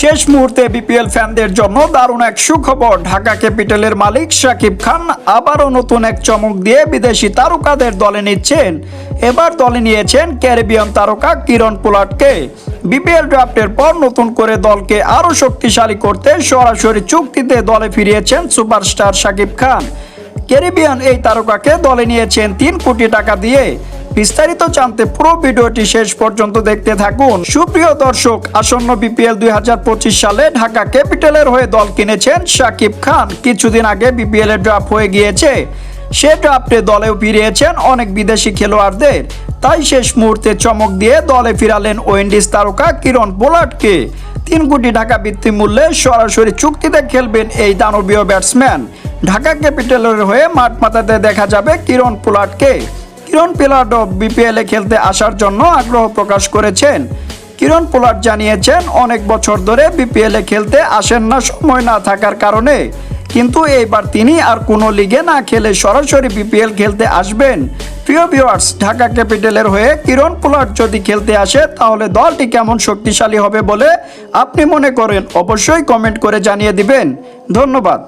শেষ মুহূর্তে বিপিএল ফ্যানদের জন্য দারুণ এক সুখবর। ঢাকা ক্যাপিটালের মালিক শাকিব খান আবারও নতুন এক চমক দিয়ে বিদেশি তারকাদের দলে নিচ্ছেন। এবার দলে নিয়েছেন ক্যারিবিয়ান তারকা কিরণ পোলাটকে। বিপিএল ড্রাফটের পর নতুন করে দলকে আরও শক্তিশালী করতে সরাসরি চুক্তিতে দলে ফিরিয়েছেন সুপারস্টার শাকিব খান। ক্যারিবিয়ান এই তারকাকে দলে নিয়েছেন তিন কোটি টাকা দিয়ে। বিস্তারিত জানতে পুরো ভিডিওটি শেষ পর্যন্ত দেখতে থাকুন। সুপ্রিয় দর্শক, আসন্ন বিপিএল দু হাজার পঁচিশ সালে ঢাকা ক্যাপিটালের হয়ে দল কিনেছেন শাকিব খান। কিছুদিন আগে বিপিএল এর ড্রাফট হয়ে গিয়েছে। সে ড্রাফটে দলেও ফিরিয়েছেন অনেক বিদেশি খেলোয়াড়দের। তাই শেষ মুহূর্তে চমক দিয়ে দলে ফিরালেন ওয়েন্ডিজ তারকা কিরণ পোলাটকে। তিন কোটি টাকা বৃত্তি মূল্যে সরাসরি চুক্তিতে খেলবেন এই দানবীয় ব্যাটসম্যান ঢাকা ক্যাপিটালের হয়ে মাঠ মাথাতে দেখা যাবে কিরণ পোলাটকে। কিরণ পিলার্ডও বিপিএল খেলতে আসার জন্য আগ্রহ প্রকাশ করেছেন। কিরণ পোলার্ড জানিয়েছেন, অনেক বছর ধরে বিপিএল খেলতে আসেন না, সময় না থাকার কারণে। কিন্তু এইবার তিনি আর কোনো লিগে না খেলে সরাসরি বিপিএল খেলতে আসবেন। প্রিয় ভিউয়ার্স ঢাকা ক্যাপিটালের হয়ে কিরণ পোলার্ড যদি খেলতে আসে, তাহলে দলটি কেমন শক্তিশালী হবে বলে আপনি মনে করেন? অবশ্যই কমেন্ট করে জানিয়ে দিবেন। ধন্যবাদ।